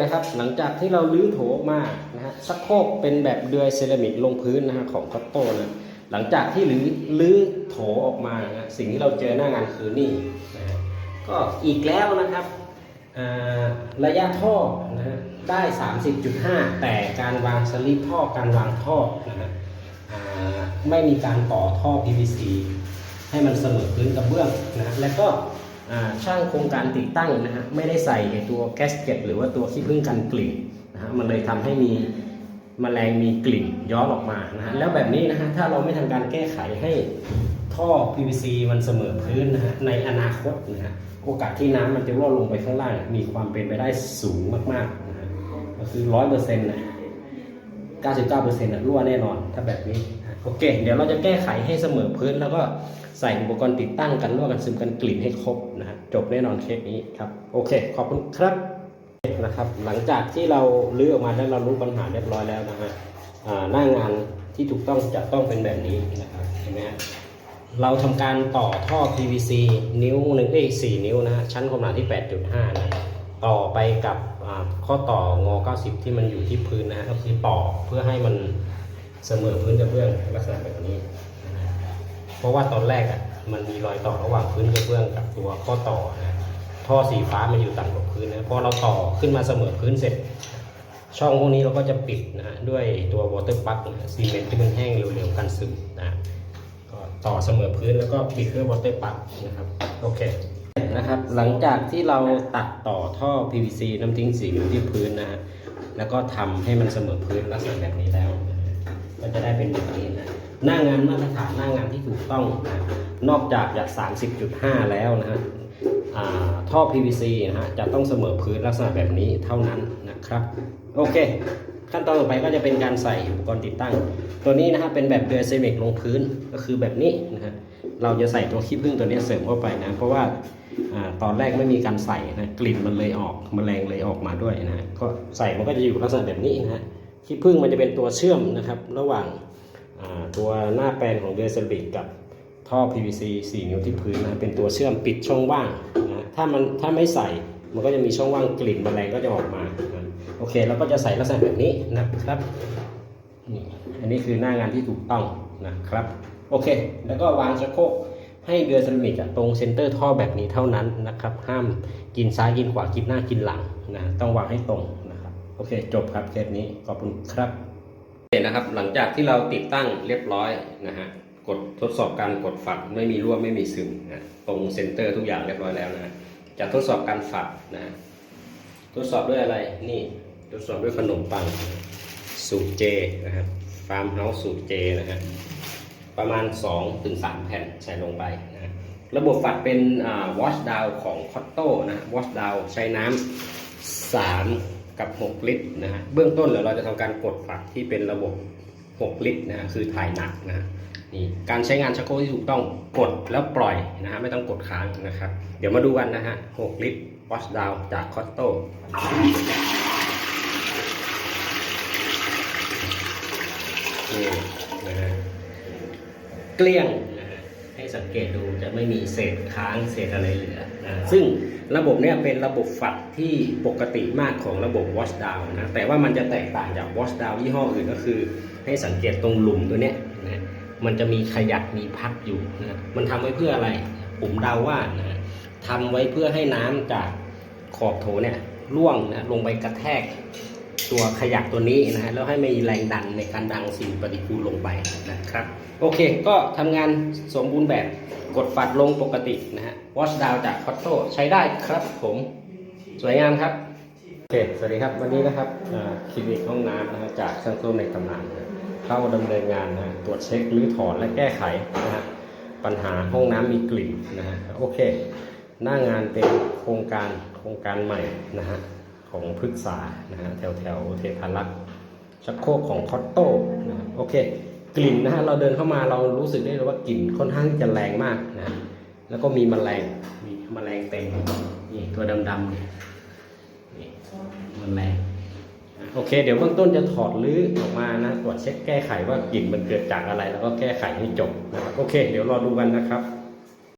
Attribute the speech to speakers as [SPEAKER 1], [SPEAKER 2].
[SPEAKER 1] นะครับหลังจากที่เราลื้อโถออกมานะฮะชักโครกเป็นแบบเดือยเซรามิกลงพื้นนะฮะของคอตโต้นะหลังจากที่ลื้อลื้อโถออกมานะสิ่งที่เราเจอหน้างานคือนี่นะก็อีกแล้วนะครับระยะท่อนะฮะได้ 30.5 แต่การวางสลิปท่อการวางท่อนะฮะไม่มีการต่อท่อ PVC ให้มันเสมอพื้นกระเบื้องนะและก็ ช่างโครงการติดตั้งนะฮะไม่ได้ใส่ไอตัวแกสเก็ตหรือว่าตัวขี้ผึ้งกันกลิ่นนะฮะมันเลยทำให้มีแมลงมีกลิ่นย้อนออกมานะฮะแล้วแบบนี้นะฮะถ้าเราไม่ทำการแก้ไขให้ท่อ PVC มันเสมอพื้นนะฮะในอนาคตนะฮะโอกาสที่น้ำมันจะรั่วลงไปข้างล่าง มีความเป็นไปได้สูงมากๆนะฮะก็คือร้อยเปอร์เซ็นต์นะ99%นะรั่วแน่นอนถ้าแบบนี้ โอเค เดี๋ยวเราจะแก้ไขให้เสมอพื้น แล้วก็ใส่อุปกรณ์ติดตั้งกันรั่วกันซึมกันกลิ่นให้ครบนะฮะจบแน่นอนเคสนี้ครับโอเค ขอบคุณครับนะครับหลังจากที่เราลื้อออกมาแล้วเรารู้ปัญหาเรียบร้อยแล้วนะฮะหน้างานที่ถูกต้องจะต้องเป็นแบบนี้นะครับเห็นไหมฮะเราทำการต่อท่อ PVC นิ้วหนึ่งเอ้สี่นิ้วนะฮะชั้นความหนาที่ 8.5นะต่อไปกับข้อต่องอ90 ที่มันอยู่ที่พื้นนะฮะก็คือต่อเพื่อให้มัน เสมอพื้นกระเบื้องลักษณะแบบนี้นะฮะเพราะว่าตอนแรกอะมันมีรอยต่อระหว่างพื้นกระเบื้องกับตัวข้อต่อนะท่อสีฟ้ามันอยู่ต่ำกว่าพื้นนะพอเราต่อขึ้นมาเสมอพื้นเสร็จ ช่องพวกนี้เราก็จะปิดนะฮะด้วยตัววอเตอร์ปักนะซีเมนต์ที่มันแห้งเร็วๆกันซึมนะฮะก็ต่อเสมอพื้นแล้วก็ปิดด้วยวอเตอร์ปักนะครับโอเคนะครับหลังจากที่เราตัดต่อท่อ PVC น้ำทิ้งสีอยู่ที่พื้นนะฮะแล้วก็ทำให้มันเสมอพื้นลักษณะแบบนี้แล้ว ก็จะได้เป็นแบบนี้นะหน้างานมาตรฐานหน้างานที่ถูกต้องนะนอกจากจาก 30.5 แล้วนะฮะท่อ PVC นะฮะจะต้องเสมอพื้นลักษณะแบบนี้เท่านั้นนะครับ โอเค ขั้นตอนต่อไปก็จะเป็นการใส่อุปกรณ์ติดตั้ง ตัวนี้นะฮะเป็นแบบเดือยเซมิกลงพื้นก็คือแบบนี้นะฮะเราจะใส่ตัวขี้ผึ้งตัวนี้เสริมเข้าไปนะ เพราะว่าอตอนแรกไม่มีการใส่นะกลิ่นมันเลยออกมแมลงเลยออกมาด้วยนะฮะก็ใส่มันก็จะอยู่ลักษณะแบบนี้นะฮะ ขี้ผึ้งมันจะเป็นตัวเชื่อมนะครับ ระหว่างตัวหน้าแปลนของเดือเซรามิกกับท่อ PVC 4 นิ้วที่พื้นนะเป็นตัวเชื่อมปิดช่องว่างนะถ้ามันถ้าไม่ใส่มันก็จะมีช่องว่างกลิ่นแมลงก็จะออกมานะโอเคเราก็จะใส่ลักษณะแบบนี้นะครับนี่อันนี้คือหน้างานที่ถูกต้องนะครับโอเค แล้วก็วางชักโครกให้เดือเซรามิกตรงเซนเตอร์ท่อแบบนี้เท่านั้นนะครับ ห้ามกินซ้ายกินขวากินหน้ากินหลังนะต้องวางให้ตรง โอเค จบครับเคสนี้ขอบคุณครับเห็นนะครับ หลังจากที่เราติดตั้งเรียบร้อยนะฮะกดทดสอบการกดฝัดไม่มีรั่วไม่มีซึมนะตรงเซนเตอร์ทุกอย่างเรียบร้อยแล้วนะจะทดสอบการฝัดนะฮะทดสอบด้วยอะไรนี่ทดสอบด้วยขนมปังสูตรเจนะครับฟาร์มเฮาส์สูตรเจนะฮะประมาณ 2-3ถึงแผ่นใส่ลงไปนะฮะระบบฝัดเป็นอ่าวอชดาวของคอตโต้นะวอชดาวใช้น้ำ3 กับ 6 ลิตรนะฮะเบื้องต้นเดี๋ยวเราจะทำการกดฝัดที่เป็นระบบ 6 ลิตรนะฮะคือถ่ายหนักนะฮะนี่การใช้งานชักโครกที่ถูกต้องกดแล้วปล่อยนะฮะไม่ต้องกดค้างนะครับ เดี๋ยวมาดูกันนะฮะ 6 ลิตรวอชดาวจากคอตโต้นี่นะฮะเกลี้ยง งเกตดูจะไม่มีเศษค้างเศษอะไรเหลือนะซึ่งระบบเนี้ยเป็นระบบฝัดที่ปกติมากของระบบ Watch Down นะแต่ว่ามันจะแตกต่างจาก Watch Down ยี่ห้ออื่นก็คือ ให้สังเกตตรงหลุมตัวเนี้ยนะมันจะมีขยักมีพักอยู่นะมันทำไว้เพื่ออะไร ผมเดาว่านะทำไว้เพื่อให้น้ำจากขอบโถเนี่ยร่วงนะลงไปกระแทก ตัวขยักตัวนี้นะฮะแล้วให้มีแรงดันในการดังสิ่งปฏิกูลลงไปนะครับ โอเค ก็ทำงานสมบูรณ์แบบกดฝัดลงปกตินะฮะวอชดาวจากคอตโต้ใช้ได้ครับผมสวยงามครับโอเคสวัสดีครับ วันนี้นะครับคลินิกห้องน้ำนะฮะจากช่างต้นในตำนานเข้าดำเนินงานนะฮะตรวจเช็ครื้อถอนและแก้ไขนะฮะปัญหาห้องน้ำมีกลิ่นนะฮะโอเค หน้างานเป็นโครงการโครงการใหม่นะฮะ ของพฤกษานะฮะแถวแถวเทพารักษ์ชักโครกของคอตโต้นะโอเค กลิ่นนะฮะเราเดินเข้ามาเรารู้สึกได้เลยว่ากลิ่นค่อนข้างที่จะแรงมากนะแล้วก็มีแมลงมีแมลงเต็มนี่ตัวดำๆเนี่ยนี่แมลงโอเค เดี๋ยวเบื้องต้นจะถอดรื้อออกมานะตรวจเช็คแก้ไขว่ากลิ่นมันเกิดจากอะไร แล้วก็แก้ไขให้จบนะครับโอเค เดี๋ยวรอดูกันนะครับ